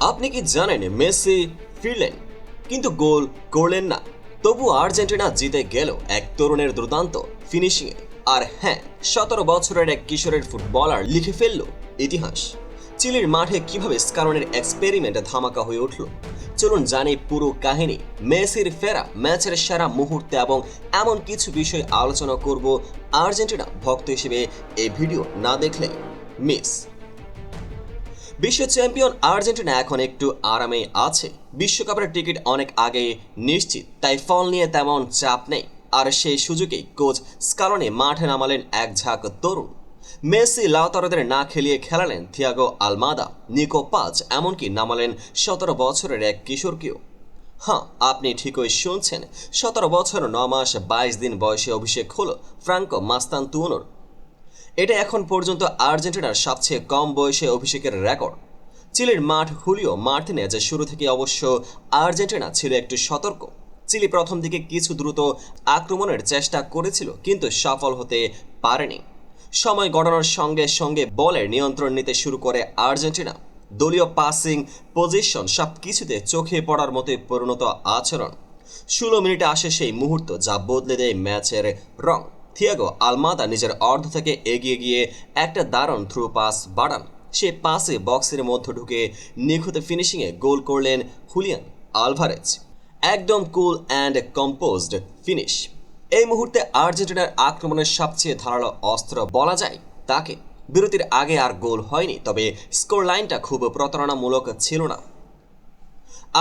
আপনি কি জানেন মেসি ফিরলেন? কিন্তু গোল করলেন না। তবু আর্জেন্টিনা জিতে গেল এক তরুণের দুর্দান্ত ফিনিশিংয়ে আর হ্যাঁ সতেরো বছরের এক কিশোরের ফুটবলার লিখে ফেলল ইতিহাস। চিলির মাঠে কীভাবে স্কারনের এক্সপেরিমেন্ট ধামাকা হয়ে উঠল? চলুন জানি পুরো কাহিনী। মেসির ফেরা, ম্যাচের সেরা মুহূর্তে এবং এমন কিছু বিষয় আলোচনা করব আর্জেন্টিনা ভক্ত হিসেবে। এই ভিডিও না দেখলে মিস। বিশ্ব চ্যাম্পিয়ন আর্জেন্টিনা এখন একটু আরামে আছে। বিশ্বকাপের টিকিট অনেক আগে নিশ্চিত, তাই ফল নিয়ে তেমন চাপ নেই। আর সেই সুযোগেই কোচ স্কালনে মাঠে নামালেন এক ঝাঁক তরুণ। মেসি লাউতারদের না খেলিয়ে খেলালেন থিয়াগো আলমাদা, নিকো পাজ এমনকি নামালেন সতেরো বছরের এক কিশোরকেও। হ্যাঁ আপনি ঠিকই শুনছেন, সতেরো বছর ন মাস বাইশ দিন বয়সে অভিষেক হলো ফ্রাঙ্কো মাস্তান তুয়নোর এটা এখন পর্যন্ত আর্জেন্টিনার সবচেয়ে কম বয়সে অভিষেকের রেকর্ড। চিলির মাঠ হুলিও মার্টিনেজ শুরু থেকে অবশ্য আর্জেন্টিনা ছিল একটু সতর্ক। চিলি প্রথম দিকে কিছু দ্রুত আক্রমণের চেষ্টা করেছিল, কিন্তু সফল হতে পারেনি। সময় গড়ানোর সঙ্গে সঙ্গে বলের নিয়ন্ত্রণ নিতে শুরু করে আর্জেন্টিনা। দলীয় পাসিং পজিশন সব কিছুতে চোখে পড়ার মতোই পরিণত আচরণ। ষোলো মিনিটে আসে সেই মুহূর্ত যা বদলে দেয় ম্যাচের রং। থিয়াগো আলমাদা নিজের অর্ধ থেকে এগিয়ে গিয়ে একটা দারুণ থ্রু পাস বাড়ান। সে পাসে বক্সের মধ্যে ঢুকে নিখুঁত ফিনিশিংয়ে গোল করলেন হুলিয়ান আলভারেজ। একদম কুল অ্যান্ড কম্পোজড ফিনিশ এই মুহূর্তে আর্জেন্টিনার আক্রমণের সবচেয়ে ধারালো অস্ত্র বলা যায় তাকে। বিরতির আগে আর গোল হয়নি, তবে স্কোর লাইনটা খুব প্রতারণামূলক ছিল না।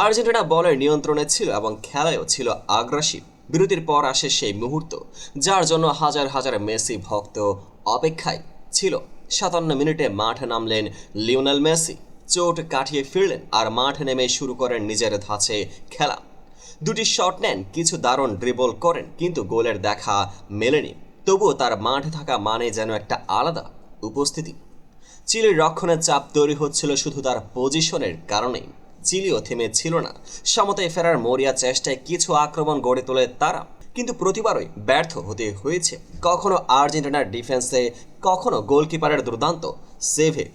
আর্জেন্টিনা বলের নিয়ন্ত্রণে ছিল এবং খেলায়ও ছিল আগ্রাসী। বিরতির পর আসে সেই মুহূর্ত, যার জন্য হাজার হাজার মেসি ভক্ত অপেক্ষায় ছিল। সাতান্ন মিনিটে মাঠে নামলেন লিওনেল মেসি। চোট কাটিয়ে ফিরলেন আর মাঠে নেমে শুরু করেন নিজের ধাঁচে খেলা। দুটি শট নেন, কিছু দারুণ ড্রিবল করেন, কিন্তু গোলের দেখা মেলেনি। তবুও তার মাঠে থাকা মানে যেন একটা আলাদা উপস্থিতি। চিলির রক্ষণের চাপ তৈরি হচ্ছিল শুধু তার পজিশনের কারণেই। চিলিও থেমে ছিল না। সমতায় ফেরার মরিয়া চেষ্টায় কিছু আক্রমণ গড়ে তোলে তারা। কিন্তু প্রতিবারই ব্যর্থ হতে হয়েছে। কখনো আর্জেন্টিনার ডিফেন্সে, কখনো গোলকিপারের দুর্দান্ত সেভে।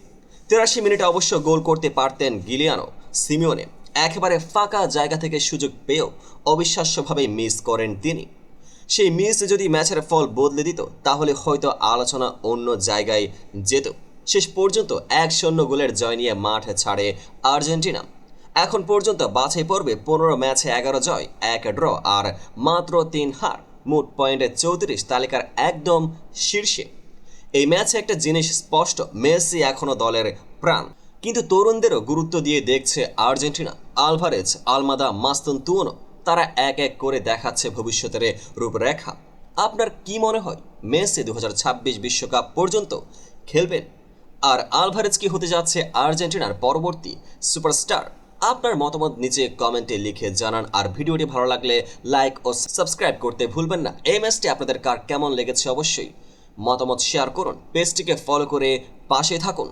তেরাশি মিনিটে অবশ্য গোল করতে পারতেন গিলিয়ানো সিমিওনে। একেবারে ফাঁকা জায়গা থেকে সুযোগ পেয়েও অবিশ্বাস্যভাবে মিস করেন তিনি। সেই মিস যদি ম্যাচের ফল বদলে দিত, তাহলে হয়তো আলোচনা অন্য জায়গায় যেত। শেষ পর্যন্ত এক শূন্য গোলের জয় নিয়ে মাঠ ছাড়ে আর্জেন্টিনা। এখন পর্যন্ত বাছাই পর্বে পনেরো ম্যাচে এগারো জয়, এক ড্র আর মাত্র তিন হার। মোট পয়েন্টে চৌত্রিশ তালিকার একদম শীর্ষে। এই ম্যাচে একটা জিনিস স্পষ্ট, মেসি এখনও দলের প্রাণ। কিন্তু তরুণদেরও গুরুত্ব দিয়ে দেখছে আর্জেন্টিনা। আলভারেজ, আলমাদা, মাস্তুন তুয়নো, তারা এক এক করে দেখাচ্ছে ভবিষ্যতের রূপরেখা। আপনার কি মনে হয়, মেসি দু বিশ্বকাপ পর্যন্ত খেলবেন? আর আলভারেজ কি হতে যাচ্ছে আর্জেন্টিনার পরবর্তী সুপারস্টার? আপনার মতামত নিচে কমেন্টে লিখে জানান। আর ভিডিওটি ভালো লাগলে লাইক ও সাবস্ক্রাইব করতে ভুলবেন না। এই ম্যাচটি আপনাদের কার কেমন লেগেছে অবশ্যই মতামত শেয়ার করুন। পেজটিকে ফলো করে পাশে থাকুন।